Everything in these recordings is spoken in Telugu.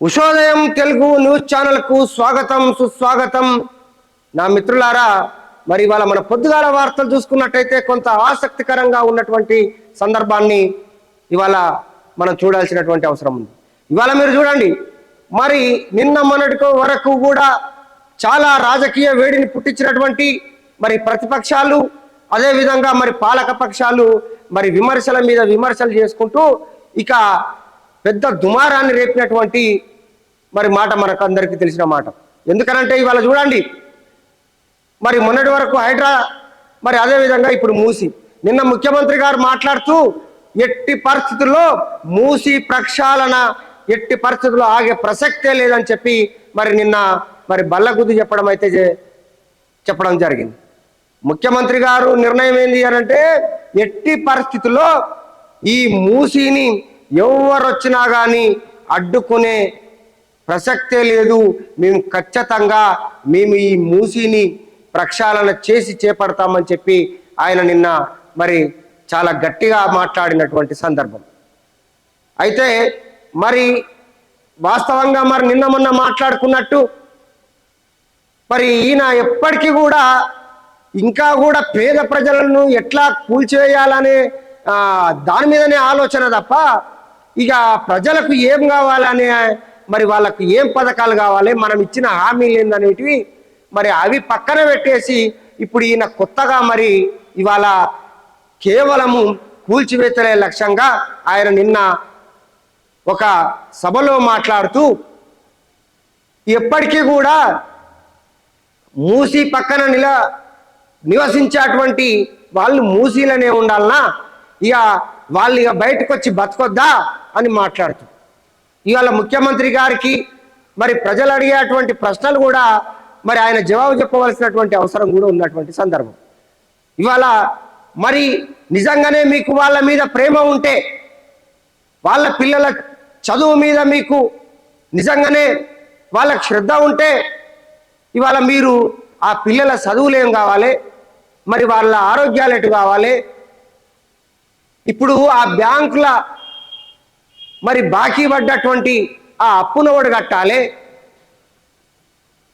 ఉషోదయం తెలుగు న్యూస్ ఛానల్కు స్వాగతం సుస్వాగతం. నా మిత్రులారా మరి ఇవాళ మన పొద్దుగాల వార్తలు చూసుకున్నట్టయితే కొంత ఆసక్తికరంగా ఉన్నటువంటి సందర్భాన్ని ఇవాళ మనం చూడాల్సినటువంటి అవసరం ఉంది. ఇవాళ మీరు చూడండి మరి నిన్న మొన్నటి వరకు కూడా చాలా రాజకీయ వేడిని పుట్టించినటువంటి మరి ప్రతిపక్షాలు అదేవిధంగా మరి పాలక పక్షాలు మరి విమర్శల మీద విమర్శలు చేసుకుంటూ ఇక పెద్ద దుమారాన్ని రేపినటువంటి మరి మాట మనకు అందరికీ తెలిసిన మాట. ఎందుకనంటే ఇవాళ చూడండి మరి మొన్నటి వరకు హైడ్రా మరి అదే విధంగా ఇప్పుడు మూసి. నిన్న ముఖ్యమంత్రి గారు మాట్లాడుతూ ఎట్టి పరిస్థితుల్లో మూసి ప్రక్షాళన ఎట్టి పరిస్థితుల్లో ఆగే ప్రసక్తే లేదని చెప్పి మరి నిన్న మరి బల్లగుద్దు చెప్పడం అయితే చెప్పడం జరిగింది. ముఖ్యమంత్రి గారు నిర్ణయం ఏంది అని అంటే ఎట్టి పరిస్థితుల్లో ఈ మూసిని ఎవరొచ్చినా కానీ అడ్డుకునే ప్రసక్తే లేదు. మేము ఖచ్చితంగా మేము ఈ మూసీని ప్రక్షాళన చేసి చేపడతామని చెప్పి ఆయన నిన్న మరి చాలా గట్టిగా మాట్లాడినటువంటి సందర్భం. అయితే మరి వాస్తవంగా మరి నిన్న మొన్న మాట్లాడుకున్నట్టు మరి ఈయన ఎప్పటికీ కూడా ఇంకా కూడా పేద ప్రజలను ఎట్లా కూల్చివేయాలనే దాని మీదనే ఆలోచన తప్ప ఇక ప్రజలకు ఏం కావాలనే మరి వాళ్ళకు ఏం పథకాలు కావాలి? మనం ఇచ్చిన హామీలు ఏందనేటివి మరి అవి పక్కన పెట్టేసి ఇప్పుడు ఈయన కొత్తగా మరి ఇవాళ కేవలము కూల్చివేతలే లక్ష్యంగా ఆయన నిన్న ఒక సభలో మాట్లాడుతూ ఎప్పటికీ కూడా మూసి పక్కన నిల నివసించేటువంటి వాళ్ళు మూసీలనే ఉండాలనా? ఇక వాళ్ళు ఇక బయటకు వచ్చి బతకొద్దా అని మాట్లాడుతూ ఇవాళ ముఖ్యమంత్రి గారికి మరి ప్రజలు అడిగేటువంటి ప్రశ్నలు కూడా మరి ఆయన జవాబు చెప్పవలసినటువంటి అవసరం కూడా ఉన్నటువంటి సందర్భం. ఇవాళ మరి నిజంగానే మీకు వాళ్ళ మీద ప్రేమ ఉంటే వాళ్ళ పిల్లల చదువు మీద మీకు నిజంగానే వాళ్ళకి శ్రద్ధ ఉంటే ఇవాళ మీరు ఆ పిల్లల చదువులు ఏం కావాలి? మరి వాళ్ళ ఆరోగ్యాలు ఎటు కావాలి? ఇప్పుడు ఆ బ్యాంకుల మరి బాకీ పడ్డటువంటి ఆ అప్పును ఒకటి కట్టాలి.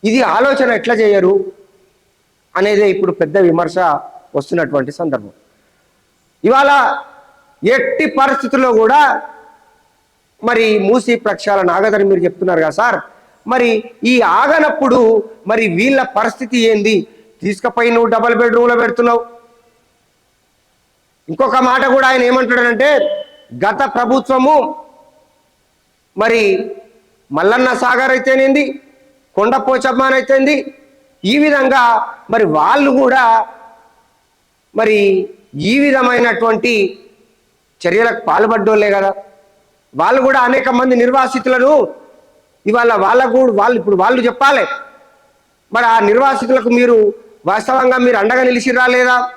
ఇది ఆలోచన ఎట్లా చేయరు అనేది ఇప్పుడు పెద్ద విమర్శ వస్తున్నటువంటి సందర్భం. ఇవాళ ఎట్టి పరిస్థితుల్లో కూడా మరి మూసి ప్రక్షాళన ఆగదని మీరు చెప్తున్నారు కదా సార్. మరి ఈ ఆగనప్పుడు మరి వీళ్ళ పరిస్థితి ఏంది? తీసుకపోయి నువ్వు డబల్ బెడ్రూమ్లో పెడుతున్నావు. ఇంకొక మాట కూడా ఆయన ఏమంటాడంటే గత ప్రభుత్వము మరి మల్లన్న సాగర్ అయితేనేంది? కొండ పోచమ్మాన్ అయితేంది? ఈ విధంగా మరి వాళ్ళు కూడా మరి ఈ విధమైనటువంటి చర్యలకు పాల్పడ్డోళ్ళే కదా. వాళ్ళు కూడా అనేక మంది నిర్వాసితులను ఇవాళ వాళ్ళకు కూడా- వాళ్ళు ఇప్పుడు వాళ్ళు చెప్పాలి. మరి ఆ నిర్వాసితులకు మీరు వాస్తవంగా మీరు అండగా నిలిచిర్రా లేదా?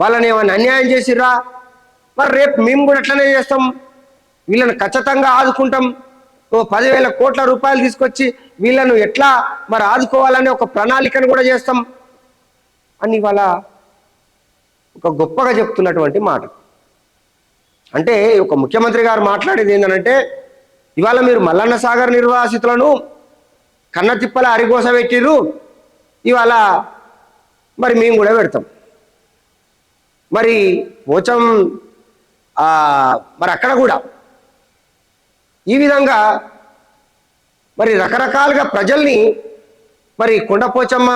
వాళ్ళని ఏమైనా అన్యాయం చేసిర్రా? మరి రేపు మేము కూడా ఎట్లనే చేస్తాం. వీళ్ళని ఖచ్చితంగా ఆదుకుంటాం. ఓ పదివేల కోట్ల రూపాయలు తీసుకొచ్చి వీళ్ళను ఎట్లా మరి ఆదుకోవాలనే ఒక ప్రణాళికను కూడా చేస్తాం అని ఇవాళ ఒక గొప్పగా చెప్తున్నటువంటి మాట. అంటే ఒక ముఖ్యమంత్రి గారు మాట్లాడేది ఏంటంటే ఇవాళ మీరు మల్లన్న సాగర్ నిర్వాసితులను కన్నతిప్పల అరిగోస పెట్టిర్రు ఇవాళ మరి మేము కూడా పెడతాం. మరి పోచం మరి అక్కడ కూడా ఈ విధంగా మరి రకరకాలుగా ప్రజల్ని మరి కొండపోచమ్మ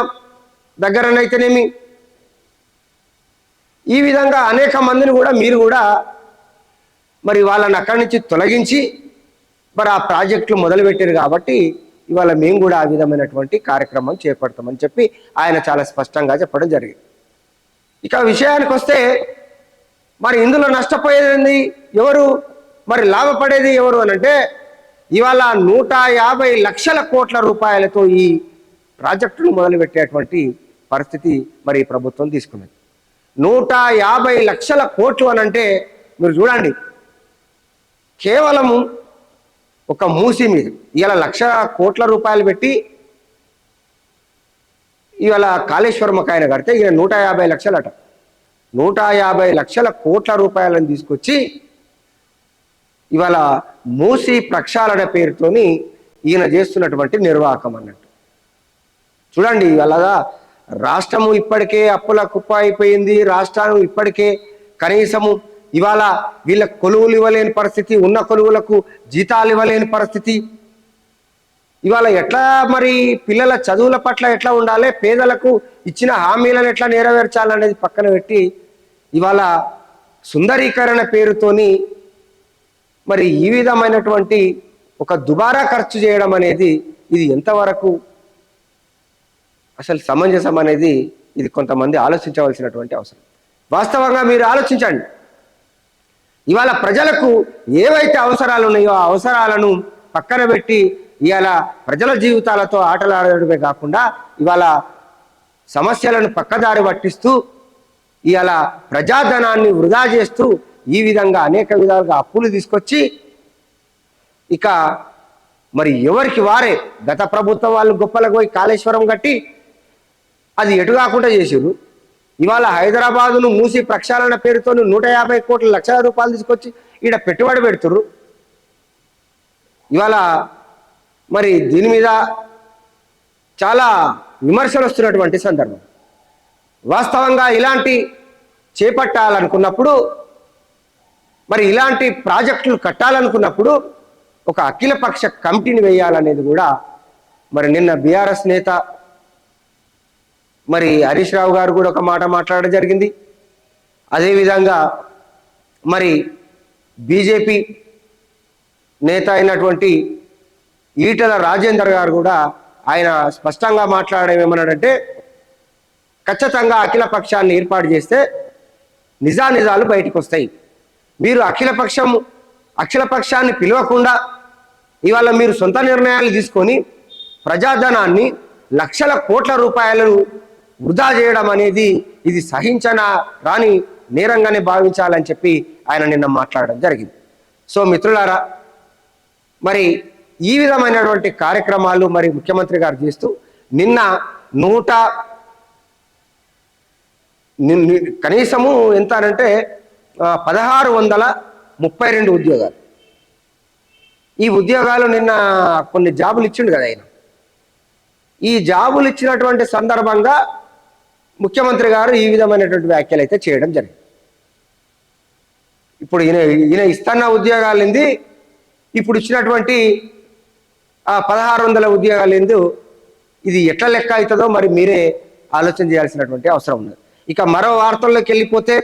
దగ్గరనైతేనేమి ఈ విధంగా అనేక మందిని కూడా మీరు కూడా మరి వాళ్ళని అక్కడి నుంచి తొలగించి మరి ఆ ప్రాజెక్టులు మొదలుపెట్టారు కాబట్టి ఇవాళ మేము కూడా ఆ విధమైనటువంటి కార్యక్రమం చేపడతామని చెప్పి ఆయన చాలా స్పష్టంగా చెప్పడం జరిగింది. ఇక విషయానికి వస్తే మరి ఇందులో నష్టపోయేది ఎవరు? మరి లాభపడేది ఎవరు అని అంటే ఇవాళ నూట యాభై లక్షల కోట్ల రూపాయలతో ఈ ప్రాజెక్టును మొదలుపెట్టేటువంటి పరిస్థితి మరి ప్రభుత్వం తీసుకున్నది. నూట యాభై లక్షల కోట్లు అని అంటే మీరు చూడండి కేవలము ఒక మూసి మీద ఇవాళ లక్ష కోట్ల రూపాయలు పెట్టి ఇవాళ కాళేశ్వరం ఒక ఆయన కడితే ఈయన నూట యాభై లక్షలట. నూట యాభై లక్షల కోట్ల రూపాయలను తీసుకొచ్చి ఇవాళ మూసి ప్రక్షాళన పేరుతోని ఈయన చేస్తున్నటువంటి నిర్వాహకం అన్నట్టు. చూడండి అలాగా రాష్ట్రము ఇప్పటికే అప్పుల కుప్ప అయిపోయింది రాష్ట్రం ఇప్పటికే కనీసము ఇవాళ వీళ్ళ కొలువులు ఇవ్వలేని పరిస్థితి ఉన్న కొలువులకు జీతాలు ఇవ్వలేని పరిస్థితి. ఇవాళ ఎట్లా మరి పిల్లల చదువుల పట్ల ఎట్లా ఉండాలి పేదలకు ఇచ్చిన హామీలను ఎట్లా నెరవేర్చాలనేది పక్కన పెట్టి ఇవాళ సుందరీకరణ పేరుతోని మరి ఈ విధమైనటువంటి ఒక దుబారా ఖర్చు చేయడం అనేది ఇది ఎంతవరకు అసలు సమంజసం అనేది ఇది కొంతమంది ఆలోచించవలసినటువంటి అవసరం. వాస్తవంగా మీరు ఆలోచించండి. ఇవాళ ప్రజలకు ఏవైతే అవసరాలు ఉన్నాయో ఆ అవసరాలను పక్కన పెట్టి ఇవాళ ప్రజల జీవితాలతో ఆటలాడడమే కాకుండా ఇవాళ సమస్యలను పక్కదారి పట్టిస్తూ ఇవాళ ప్రజాధనాన్ని వృధా చేస్తూ ఈ విధంగా అనేక విధాలుగా అప్పులు తీసుకొచ్చి ఇక మరి ఎవరికి వారే గత ప్రభుత్వం వాళ్ళు గొప్పలకు పోయి కాళేశ్వరం కట్టి అది ఎటు కాకుండా చేసారు ఇవాళ హైదరాబాదును మూసి ప్రక్షాళన పేరుతో నూట యాభై కోట్ల లక్షల రూపాయలు తీసుకొచ్చి ఈడ పెట్టుబడి పెడుతురు ఇవాళ మరి దీని మీద చాలా విమర్శలు వస్తున్నటువంటి సందర్భం. వాస్తవంగా ఇలాంటి చేపట్టాలనుకున్నప్పుడు మరి ఇలాంటి ప్రాజెక్టులు కట్టాలనుకున్నప్పుడు ఒక అఖిలపక్ష కమిటీని వేయాలనేది కూడా మరి నిన్న బీఆర్ఎస్ నేత మరి హరీష్ రావు గారు కూడా ఒక మాట మాట్లాడడం జరిగింది. అదేవిధంగా మరి బీజేపీ నేత అయినటువంటి ఈటల రాజేందర్ గారు కూడా ఆయన స్పష్టంగా మాట్లాడడం ఏమన్నాడంటే ఖచ్చితంగా అఖిల పక్షాన్ని ఏర్పాటు చేస్తే నిజానిజాలు బయటకు వస్తాయి మీరు అఖిలపక్షం అఖిలపక్షాన్ని పిలవకుండా ఇవాళ మీరు సొంత నిర్ణయాలు తీసుకొని ప్రజాధనాన్ని లక్షల కోట్ల రూపాయలను వృధా చేయడం అనేది ఇది సహించన రాని నేరంగానే భావించాలని చెప్పి ఆయన నిన్న మాట్లాడడం జరిగింది. సో మిత్రులారా మరి ఈ విధమైనటువంటి కార్యక్రమాలు మరి ముఖ్యమంత్రి గారు చేస్తూ నిన్న నూట కనీసము ఎంత అనంటే పదహారు వందల ముప్పై రెండు ఉద్యోగాలు. ఈ ఉద్యోగాలు నిన్న కొన్ని జాబులు ఇచ్చిండు కదా ఆయన. ఈ జాబులు ఇచ్చినటువంటి సందర్భంగా ముఖ్యమంత్రి గారు ఈ విధమైనటువంటి వ్యాఖ్యలు అయితే చేయడం జరిగింది. ఇప్పుడు ఈయన ఈయన ఇస్తున్న ఉద్యోగాలు ఏంది ఇప్పుడు ఇచ్చినటువంటి పదహారు వందల ఉద్యోగాలు ఏందో ఇది ఎట్లా లెక్క అవుతుందో మరి మీరే ఆలోచన చేయాల్సినటువంటి అవసరం ఉన్నది. ఇక మరో వార్తల్లోకి వెళ్ళిపోతే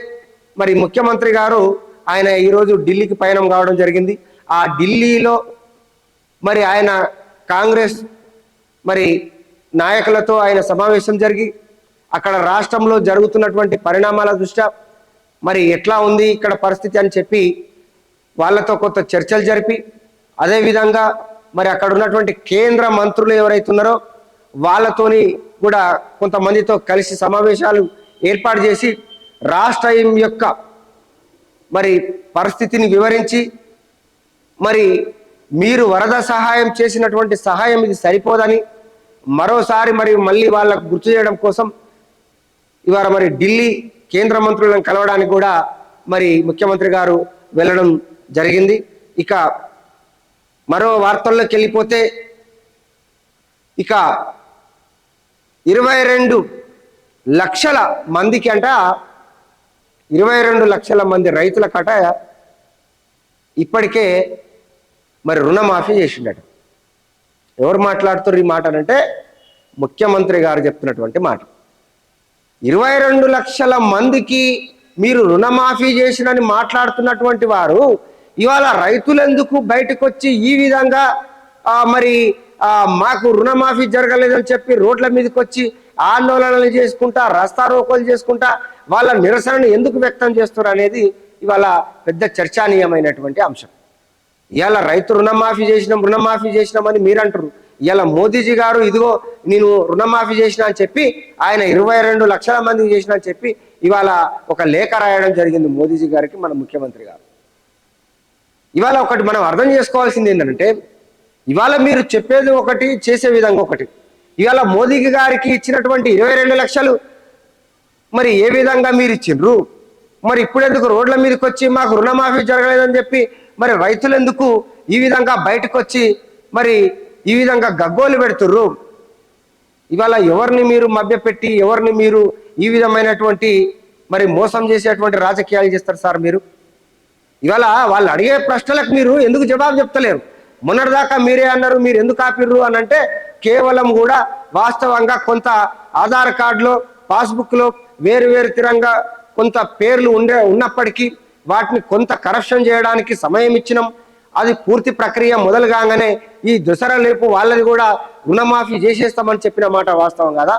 మరి ముఖ్యమంత్రి గారు ఆయన ఈరోజు ఢిల్లీకి పయనం కావడం జరిగింది. ఆ ఢిల్లీలో మరి ఆయన కాంగ్రెస్ మరి నాయకులతో ఆయన సమావేశం జరిగి అక్కడ రాష్ట్రంలో జరుగుతున్నటువంటి పరిణామాల దృష్ట్యా మరి ఎట్లా ఉంది ఇక్కడ పరిస్థితి అని చెప్పి వాళ్ళతో కొంత చర్చలు జరిపి అదేవిధంగా మరి అక్కడ ఉన్నటువంటి కేంద్ర మంత్రులు ఎవరైతే ఉన్నారో వాళ్ళతోని కూడా కొంతమందితో కలిసి సమావేశాలు ఏర్పాటు చేసి రాష్ట్రం యొక్క మరి పరిస్థితిని వివరించి మరి మీరు వరద సహాయం చేసినటువంటి సహాయం ఇది సరిపోదని మరోసారి మరి మళ్ళీ వాళ్ళకు గుర్తు చేయడం కోసం ఇవాళ మరి ఢిల్లీ కేంద్ర మంత్రులను కలవడానికి కూడా మరి ముఖ్యమంత్రి గారు వెళ్ళడం జరిగింది. ఇక మరో వార్తల్లోకి వెళ్ళిపోతే ఇక ఇరవై రెండు లక్షల మందికి అంట ఇరవై రెండు లక్షల మంది రైతుల కట ఇప్పటికే మరి రుణమాఫీ చేసిండట. ఎవరు మాట్లాడుతున్నారు ఈ మాట అంటే ముఖ్యమంత్రి గారు చెప్తున్నటువంటి మాట. ఇరవై రెండు లక్షల మందికి మీరు రుణమాఫీ చేసినని మాట్లాడుతున్నటువంటి వారు ఇవాళ రైతులెందుకు బయటకు వచ్చి ఈ విధంగా మరి మాకు రుణమాఫీ జరగలేదని చెప్పి రోడ్ల మీదకి వచ్చి ఆందోళనలు చేసుకుంటా రస్తా రోకోలు చేసుకుంటా వాళ్ళ నిరసనను ఎందుకు వ్యక్తం చేస్తారు అనేది ఇవాళ పెద్ద చర్చనీయమైనటువంటి అంశం. ఇవాళ రైతు రుణమాఫీ చేసినాం రుణమాఫీ చేసినామని మీరు అంటారు ఇవాళ మోదీజీ గారు ఇదిగో నేను రుణమాఫీ చేసిన అని చెప్పి ఆయన ఇరవై రెండు లక్షల మందికి చేసిన అని చెప్పి ఇవాళ ఒక లేఖ రాయడం జరిగింది మోదీజీ గారికి మన ముఖ్యమంత్రి గారు. ఇవాళ ఒకటి మనం అర్థం చేసుకోవాల్సింది ఏంటంటే ఇవాళ మీరు చెప్పేది ఒకటి చేసే విధంగా ఒకటి. ఇవాళ మోదీ గారికి ఇచ్చినటువంటి ఇరవై రెండు లక్షలు మరి ఏ విధంగా మీరు ఇచ్చిండ్రు? మరి ఇప్పుడెందుకు రోడ్ల మీదకి వచ్చి మాకు రుణమాఫీ జరగలేదని చెప్పి మరి రైతులు ఎందుకు ఈ విధంగా బయటకు వచ్చి మరి ఈ విధంగా గగ్గోలు పెడుతుర్రు? ఇవాళ ఎవరిని మీరు మభ్యపెట్టి ఎవరిని మీరు ఈ విధమైనటువంటి మరి మోసం చేసేటువంటి రాజకీయాలు చేస్తారు సార్ మీరు? ఇవాళ వాళ్ళు అడిగే ప్రశ్నలకు మీరు ఎందుకు జవాబు చెప్తలేరు? మొన్నటిదాకా మీరే అన్నారు మీరు ఎందుకు ఆపిర్రు అని అంటే కేవలం కూడా వాస్తవంగా కొంత ఆధార్ కార్డులో పాస్బుక్లో వేరు వేరు తిరంగా కొంత పేర్లు ఉండే ఉన్నప్పటికీ వాటిని కొంత కరప్షన్ చేయడానికి సమయం ఇచ్చినాం. అది పూర్తి ప్రక్రియ మొదలు కాగానే ఈ దుసర లేపు వాళ్ళది కూడా రుణమాఫీ చేసేస్తామని చెప్పిన మాట వాస్తవం కదా?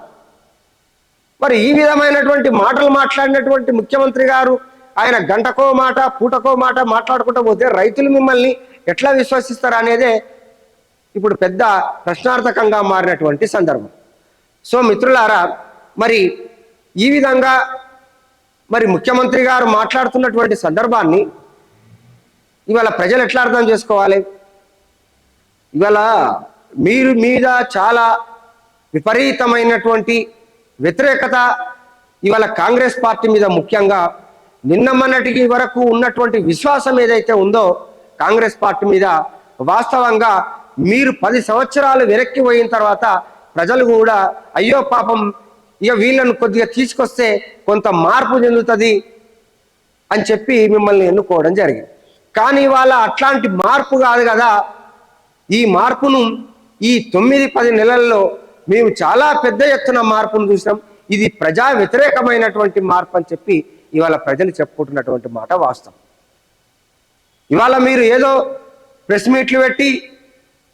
మరి ఈ విధమైనటువంటి మాటలు మాట్లాడినటువంటి ముఖ్యమంత్రి గారు ఆయన గంటకో మాట పూటకో మాట మాట్లాడుకుంటూ పోతే రైతులు మిమ్మల్ని ఎట్లా విశ్వసిస్తారు అనేదే ఇప్పుడు పెద్ద ప్రశ్నార్థకంగా మారినటువంటి సందర్భం. సో మిత్రులారా మరి ఈ విధంగా మరి ముఖ్యమంత్రి గారు మాట్లాడుతున్నటువంటి సందర్భాన్ని ఇవాళ ప్రజలు ఎట్లా అర్థం చేసుకోవాలి? ఇవాళ మీరు మీద చాలా విపరీతమైనటువంటి వ్యతిరేకత ఇవాళ కాంగ్రెస్ పార్టీ మీద ముఖ్యంగా నిన్న మొన్నటికి వరకు ఉన్నటువంటి విశ్వాసం ఏదైతే ఉందో కాంగ్రెస్ పార్టీ మీద వాస్తవంగా మీరు పది సంవత్సరాలు వెనక్కి పోయిన తర్వాత ప్రజలు కూడా అయ్యో పాపం ఇక వీళ్ళను కొద్దిగా తీసుకొస్తే కొంత మార్పు చెందుతుంది అని చెప్పి మిమ్మల్ని ఎన్నుకోవడం జరిగింది. కానీ వాళ్ళ అట్లాంటి మార్పు కాదు కదా. ఈ మార్పును ఈ తొమ్మిది పది నెలల్లో మేము చాలా పెద్ద ఎత్తున మార్పును చూసినాం ఇది ప్రజా వ్యతిరేకమైనటువంటి మార్పు అని చెప్పి ఇవాళ ప్రజలు చెప్పుకుంటున్నటువంటి మాట వాస్తవం. ఇవాళ మీరు ఏదో ప్రెస్ మీట్లు పెట్టి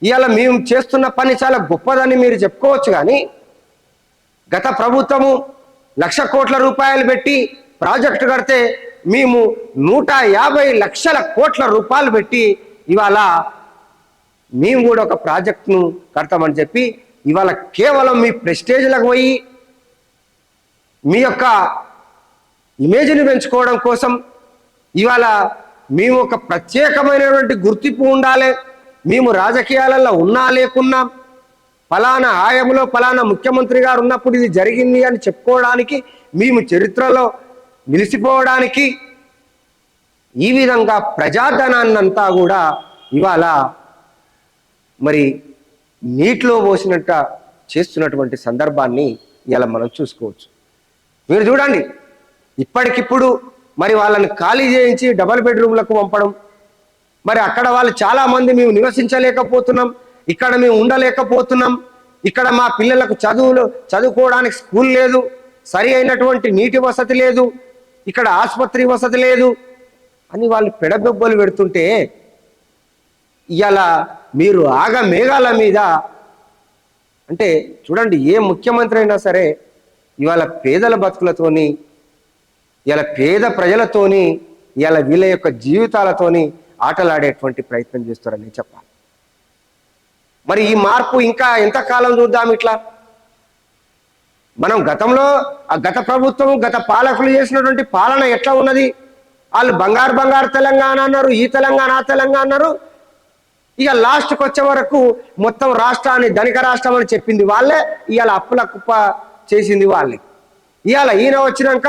ఇవాళ మేము చేస్తున్న పని చాలా గొప్పదని మీరు చెప్పుకోవచ్చు కానీ గత ప్రభుత్వము లక్ష కోట్ల రూపాయలు పెట్టి ప్రాజెక్టు కడితే మేము నూట యాభై లక్షల కోట్ల రూపాయలు పెట్టి ఇవాళ మేము కూడా ఒక ప్రాజెక్టును కడతామని చెప్పి ఇవాళ కేవలం మీ ప్రెస్టేజ్లకు పోయి మీ యొక్క ఇమేజ్ని పెంచుకోవడం కోసం ఇవాళ మేము ఒక ప్రత్యేకమైనటువంటి గుర్తింపు ఉండాలి. మేము రాజకీయాలలో ఉన్నా లేకున్నా ఫలానా ఆయంలో ఫలానా ముఖ్యమంత్రి గారు ఉన్నప్పుడు ఇది జరిగింది అని చెప్పుకోవడానికి మేము చరిత్రలో నిలిచిపోవడానికి ఈ విధంగా ప్రజాధనాన్నంతా కూడా ఇవాళ మరి నీటిలో పోసినట్ట చేస్తున్నటువంటి సందర్భాన్ని ఇలా మనం చూసుకోవచ్చు. మీరు చూడండి ఇప్పటికిప్పుడు మరి వాళ్ళని ఖాళీ చేయించి డబల్ బెడ్రూమ్లకు పంపడం మరి అక్కడ వాళ్ళు చాలామంది మేము నివసించలేకపోతున్నాం. ఇక్కడ మేము ఉండలేకపోతున్నాం. ఇక్కడ మా పిల్లలకు చదువులు చదువుకోవడానికి స్కూల్ లేదు. సరి అయినటువంటి నీటి వసతి లేదు. ఇక్కడ ఆసుపత్రి వసతి లేదు. అని వాళ్ళు పెడబెబ్బలు పెడుతుంటే ఇవాళ మీరు ఆగ మేఘాల మీద అంటే చూడండి ఏ ముఖ్యమంత్రి అయినా సరే ఇవాళ పేదల బతుకులతోని ఇవాళ పేద ప్రజలతోని ఇవాళ వీళ్ళ యొక్క జీవితాలతోని ఆటలాడేటువంటి ప్రయత్నం చేస్తారని చెప్పాలి. మరి ఈ మార్పు ఇంకా ఎంతకాలం చూద్దాం ఇట్లా? మనం గతంలో ఆ గత ప్రభుత్వం గత పాలకులు చేసినటువంటి పాలన ఎట్లా ఉన్నది? వాళ్ళు బంగారు బంగారు తెలంగాణ అన్నారు ఈ తెలంగాణ ఆ తెలంగాణ అన్నారు. ఇక లాస్ట్కి వచ్చే వరకు మొత్తం రాష్ట్రాన్ని ధనిక రాష్ట్రం అని చెప్పింది వాళ్ళే. ఇవాళ అప్పుల కుప్ప చేసింది వాళ్ళే. ఇవాళ ఈయన వచ్చినాక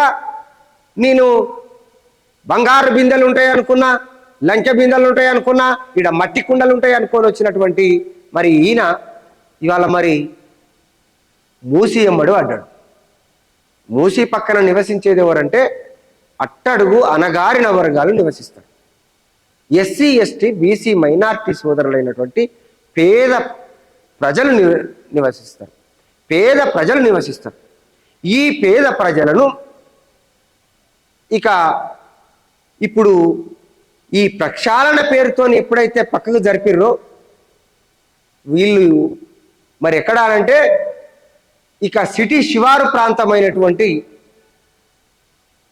నేను బంగారు బిందెలు ఉంటాయి అనుకున్నా లంకె బిందెలు ఉంటాయి అనుకున్నా ఇక్కడ మట్టి కుండలు ఉంటాయి అనుకొని వచ్చినటువంటి మరి ఈయన ఇవాళ మరి మూసి ఎమ్మడు అడ్డాడు మూసి పక్కన నివసించేది ఎవరంటే అట్టడుగు అనగారిన వర్గాలు నివసిస్తారు. ఎస్సీ ఎస్టీ బీసీ మైనార్టీ సోదరులైనటువంటి పేద ప్రజలు నివ- నివసిస్తారు. పేద ప్రజలు నివసిస్తారు. ఈ పేద ప్రజలను ఇక ఇప్పుడు ఈ ప్రక్షాళన పేరుతో ఎప్పుడైతే పక్కకు జరిపిర్రో వీళ్ళు మరి ఎక్కడ అంటే ఇక సిటీ శివారు ప్రాంతమైనటువంటి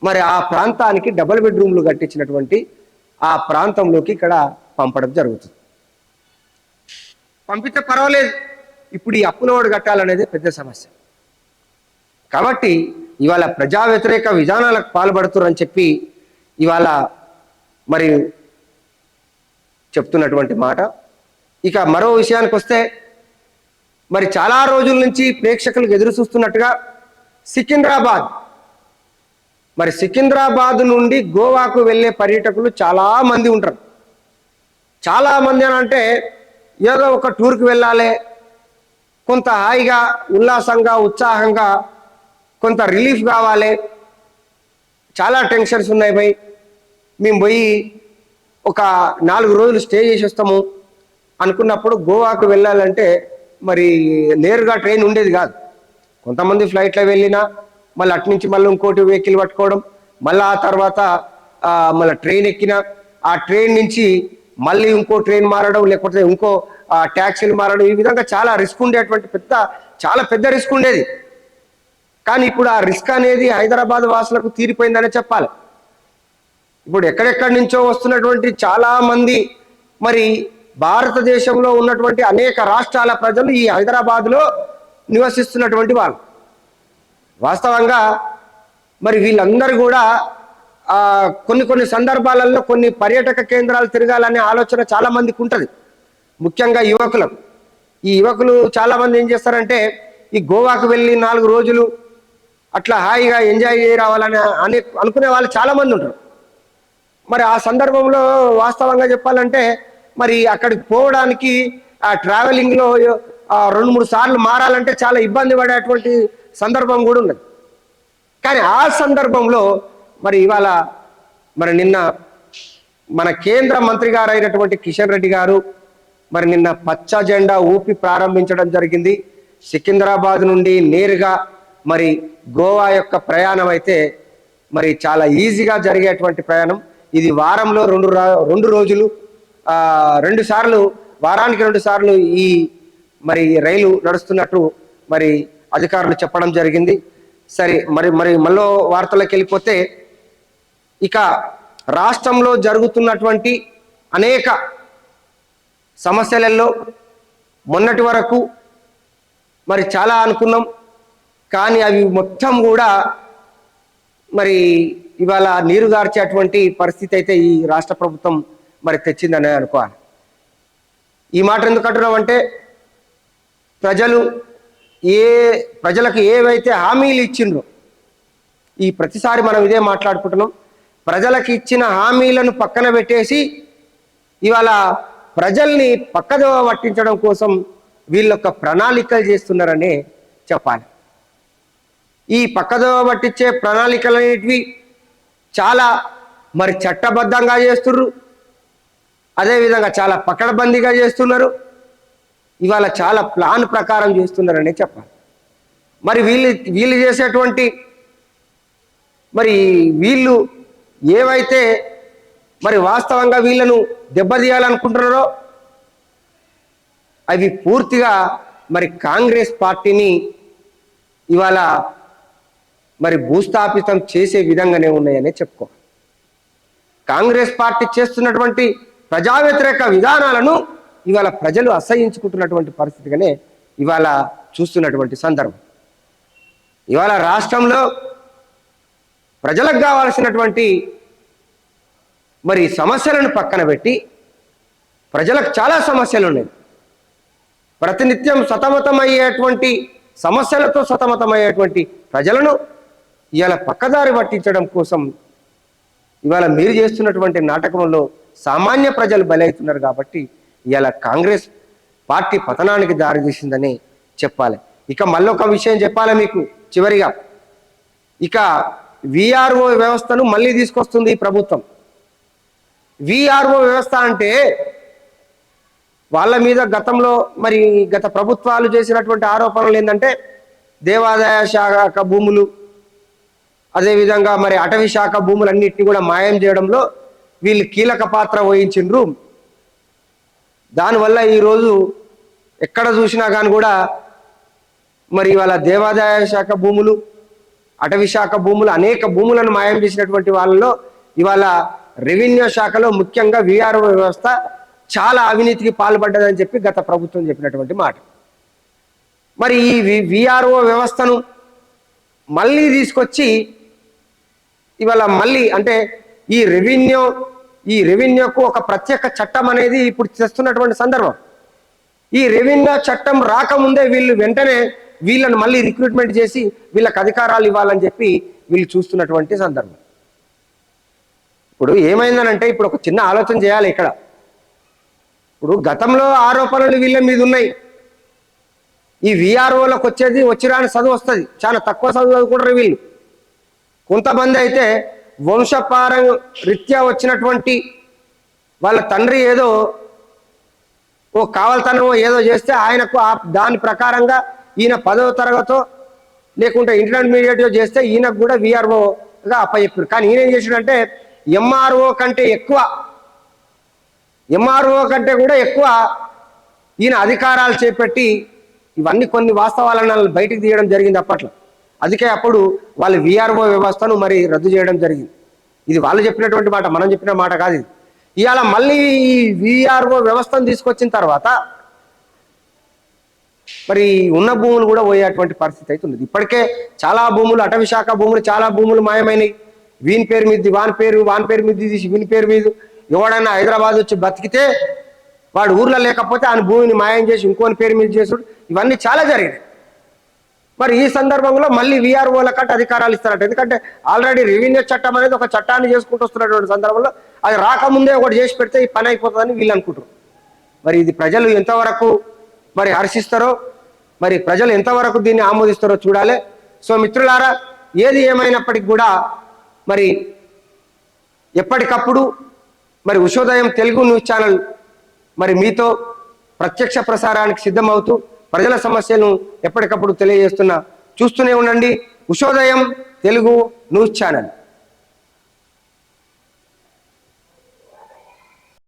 మరి ఆ ప్రాంతానికి డబుల్ బెడ్రూమ్లు కట్టించినటువంటి ఆ ప్రాంతంలోకి ఇక్కడ పంపడం జరుగుతుంది. పంపితే పర్వాలేదు. ఇప్పుడు ఈ అప్పులోడు కట్టాలనేది పెద్ద సమస్య. కాబట్టి ఇవాళ ప్రజా వ్యతిరేక విధానాలకు పాల్పడుతున్నారని చెప్పి ఇవాళ మరి చెప్తున్నటువంటి మాట ఇక మరో విషయానికి వస్తే మరి చాలా రోజుల నుంచి ప్రేక్షకులకు ఎదురు చూస్తున్నట్టుగా సికింద్రాబాద్. మరి సికింద్రాబాద్ నుండి గోవాకు వెళ్ళే పర్యాటకులు చాలా మంది ఉంటారు. చాలా మంది అని అంటే ఏదో ఒక టూర్కి వెళ్ళాలి కొంత హాయిగా ఉల్లాసంగా ఉత్సాహంగా కొంత రిలీఫ్ కావాలి చాలా టెన్షన్స్ ఉన్నాయి పోయి మేము పోయి ఒక నాలుగు రోజులు స్టే చేసి వస్తాము. అనుకున్నప్పుడు గోవాకు వెళ్ళాలంటే మరి నేరుగా ట్రైన్ ఉండేది కాదు. కొంతమంది ఫ్లైట్లో వెళ్ళినా మళ్ళీ అటు నుంచి మళ్ళీ ఇంకోటి వెహికల్ పట్టుకోవడం మళ్ళీ ఆ తర్వాత మళ్ళీ ట్రైన్ ఎక్కిన ఆ ట్రైన్ నుంచి మళ్ళీ ఇంకో ట్రైన్ మారడం లేకపోతే ఇంకో ఆ, ట్యాక్సీలు మారడం ఈ విధంగా చాలా రిస్క్ ఉండేటువంటి పెద్ద చాలా పెద్ద రిస్క్ ఉండేది. కానీ ఇప్పుడు ఆ రిస్క్ అనేది హైదరాబాద్ వాసులకు తీరిపోయిందనే చెప్పాలి. ఇప్పుడు ఎక్కడెక్కడి నుంచో వస్తున్నటువంటి చాలామంది మరి భారతదేశంలో ఉన్నటువంటి అనేక రాష్ట్రాల ప్రజలు ఈ హైదరాబాద్లో నివసిస్తున్నటువంటి వాళ్ళు. వాస్తవంగా మరి వీళ్ళందరూ కూడా కొన్ని కొన్ని సందర్భాలలో కొన్ని పర్యాటక కేంద్రాలు తిరగాలనే ఆలోచన చాలా మందికి ఉంటుంది. ముఖ్యంగా యువకులకు ఈ యువకులు చాలామంది ఏం చేస్తారంటే ఈ గోవాకు వెళ్ళి నాలుగు రోజులు అట్లా హాయిగా ఎంజాయ్ చేయి రావాలని అనే అనుకునే వాళ్ళు చాలామంది ఉంటారు. మరి ఆ సందర్భంలో వాస్తవంగా చెప్పాలంటే మరి అక్కడికి పోవడానికి ఆ ట్రావెలింగ్లో రెండు మూడు సార్లు మారాలంటే చాలా ఇబ్బంది పడేటువంటి సందర్భం కూడా ఉన్నది. కానీ ఆ సందర్భంలో మరి ఇవాళ మరి నిన్న మన కేంద్ర మంత్రి గారు అయినటువంటి కిషన్ రెడ్డి గారు మరి నిన్న పచ్చ జెండా ఊపి ప్రారంభించడం జరిగింది. సికింద్రాబాద్ నుండి నేరుగా మరి గోవా యొక్క ప్రయాణం అయితే మరి చాలా ఈజీగా జరిగేటువంటి ప్రయాణం. ఇది వారంలో రెండు రా- రెండు రోజులు రెండు సార్లు వారానికి రెండు సార్లు ఈ మరి రైలు నడుస్తున్నట్టు మరి అధికారులు చెప్పడం జరిగింది. సరే మరి మరి మళ్ళీ వార్తలకు వెళ్ళిపోతే ఇక రాష్ట్రంలో జరుగుతున్నటువంటి అనేక సమస్యలలో మొన్నటి వరకు మరి చాలా అనుకున్నాం. కానీ అవి మొత్తం కూడా మరి ఇవాళ నీరుగార్చేటువంటి పరిస్థితి అయితే ఈ రాష్ట్ర ప్రభుత్వం మరి తెచ్చిందనే అనుకోవాలి. ఈ మాట ఎందుకు అంటున్నాం అంటే ప్రజలు ఏ ప్రజలకు ఏవైతే హామీలు ఇచ్చిండ్రో ఈ ప్రతిసారి మనం ఇదే మాట్లాడుకుంటున్నాం ప్రజలకు ఇచ్చిన హామీలను పక్కన పెట్టేసి ఇవాళ ప్రజల్ని పక్కదోవ పట్టించడం కోసం వీళ్ళొక్క ప్రణాళికలు చేస్తున్నారనే చెప్పాలి. ఈ పక్కదో పట్టించే ప్రణాళికలు అనేటివి చాలా మరి చట్టబద్ధంగా చేస్తుర్రు అదేవిధంగా చాలా పకడ్బందీగా చేస్తున్నారు. ఇవాళ చాలా ప్లాన్ ప్రకారం చేస్తున్నారనే చెప్పాలి. మరి వీళ్ళు వీళ్ళు చేసేటువంటి మరి వీళ్ళు ఏవైతే మరి వాస్తవంగా వీళ్ళను దెబ్బతీయాలనుకుంటున్నారో అవి పూర్తిగా మరి కాంగ్రెస్ పార్టీని ఇవాళ మరి భూస్థాపితం చేసే విధంగానే ఉన్నాయనే చెప్పుకో కాంగ్రెస్ పార్టీ చేస్తున్నటువంటి ప్రజా వ్యతిరేక విధానాలను ఇవాళ ప్రజలు అసహించుకుంటున్నటువంటి పరిస్థితిగానే ఇవాళ చూస్తున్నటువంటి సందర్భం. ఇవాళ రాష్ట్రంలో ప్రజలకు కావాల్సినటువంటి మరి సమస్యలను పక్కన పెట్టి ప్రజలకు చాలా సమస్యలు ఉన్నాయి. ప్రతినిత్యం సతమతమయ్యేటువంటి సమస్యలతో సతమతమయ్యేటువంటి ప్రజలను ఇవాళ పక్కదారి పట్టించడం కోసం ఇవాళ మీరు చేస్తున్నటువంటి నాటకంలో సామాన్య ప్రజలు బలవుతున్నారు కాబట్టి ఇవాళ కాంగ్రెస్ పార్టీ పతనానికి దారితీసిందని చెప్పాలి. ఇక మళ్ళొక విషయం చెప్పాలి మీకు చివరిగా. ఇక విఆర్ఓ వ్యవస్థను మళ్ళీ తీసుకొస్తుంది ఈ ప్రభుత్వం. విఆర్ఓ వ్యవస్థ అంటే వాళ్ళ మీద గతంలో మరి గత ప్రభుత్వాలు చేసినటువంటి ఆరోపణలు ఏంటంటే దేవాదాయ శాఖ భూములు అదేవిధంగా మరి అటవీ శాఖ భూములన్నింటినీ కూడా మాయం చేయడంలో వీళ్ళు కీలక పాత్ర వహించిండ్రు. దానివల్ల ఈరోజు ఎక్కడ చూసినా కానీ కూడా మరి ఇవాళ దేవాదాయ శాఖ భూములు అటవీ శాఖ భూములు అనేక భూములను మాయం చేసినటువంటి వాళ్ళలో ఇవాళ రెవెన్యూ శాఖలో ముఖ్యంగా విఆర్ఓ వ్యవస్థ చాలా అవినీతికి పాల్పడ్డదని చెప్పి గత ప్రభుత్వం చెప్పినటువంటి మాట. మరి ఈ విఆర్ఓ వ్యవస్థను మళ్ళీ తీసుకొచ్చి ఇవాళ మళ్ళీ అంటే ఈ రెవెన్యూ ఈ రెవెన్యూకు ఒక ప్రత్యేక చట్టం అనేది ఇప్పుడు తెస్తున్నటువంటి సందర్భం. ఈ రెవెన్యూ చట్టం రాకముందే వీళ్ళు వెంటనే వీళ్ళని మళ్ళీ రిక్రూట్మెంట్ చేసి వీళ్ళకి అధికారాలు ఇవ్వాలని చెప్పి వీళ్ళు చూస్తున్నటువంటి సందర్భం. ఇప్పుడు ఏమైందనంటే ఇప్పుడు ఒక చిన్న ఆలోచన చేయాలి ఇక్కడ. ఇప్పుడు గతంలో ఆరోపణలు వీళ్ళ మీద ఉన్నాయి. ఈ విఆర్ఓలకు వచ్చేది వచ్చిరాని చదువు వస్తుంది. చాలా తక్కువ చదువు చదువుకుంటారు వీళ్ళు. కొంతమంది అయితే వంశపార రీత్యా వచ్చినటువంటి వాళ్ళ తండ్రి ఏదో ఓ కావలతనమో ఏదో చేస్తే ఆయనకు ఆ దాని ప్రకారంగా ఈయన పదవ తరగతో లేకుంటే ఇంటర్మీడియట్ చేస్తే ఈయనకు కూడా విఆర్ఓగా అప్పచెప్పారు. కానీ ఈయన ఏం చేసాడంటే ఎంఆర్ఓ కంటే ఎక్కువ ఎంఆర్ఓ కంటే కూడా ఎక్కువ ఈయన అధికారాలు చేపట్టి ఇవన్నీ కొన్ని వాస్తవాలను బయటికి తీయడం జరిగింది అప్పట్లో. అందుకే అప్పుడు వాళ్ళు విఆర్ఓ వ్యవస్థను మరి రద్దు చేయడం జరిగింది. ఇది వాళ్ళు చెప్పినటువంటి మాట మనం చెప్పిన మాట కాదు ఇది. ఇవాళ మళ్ళీ ఈ విఆర్ఓ వ్యవస్థను తీసుకొచ్చిన తర్వాత మరి ఉన్న భూములు కూడా పోయేటువంటి పరిస్థితి అయితే ఉంది ఇప్పటికే చాలా భూములు అటవీ శాఖ భూములు చాలా భూములు మాయమైనవి వీని పేరు మీద వాని పేరు వాని పేరు మీద తీసి వీని పేరు మీద. ఎవడైనా హైదరాబాద్ వచ్చి బతికితే వాడు ఊర్లో లేకపోతే ఆయన భూమిని మాయం చేసి ఇంకోని పేరు మీద చేసుడు. ఇవన్నీ చాలా జరిగినాయి. మరి ఈ సందర్భంలో మళ్ళీ విఆర్ఓల కంటే అధికారాలు ఇస్తారట. ఎందుకంటే ఆల్రెడీ రెవెన్యూ చట్టం అనేది ఒక చట్టాన్ని చేసుకుంటూ వస్తున్నటువంటి సందర్భంలో అది రాకముందే ఒకటి చేసి పెడితే ఈ పని అయిపోతుందని వీళ్ళు అనుకుంటారు మరి ఇది ప్రజలు ఎంతవరకు మరి హర్షిస్తారో మరి ప్రజలు ఎంతవరకు దీన్ని ఆమోదిస్తారో చూడాలి. సో మిత్రులారా ఏది ఏమైనప్పటికీ కూడా మరి ఎప్పటికప్పుడు మరి ఉషోదయం తెలుగు న్యూస్ ఛానల్ మరి మీతో ప్రత్యక్ష ప్రసారానికి సిద్ధమవుతూ ప్రజల సమస్యలను ఎప్పటికప్పుడు తెలియజేస్తున్నా. చూస్తూనే ఉండండి. Ushodayam Telugu news channel.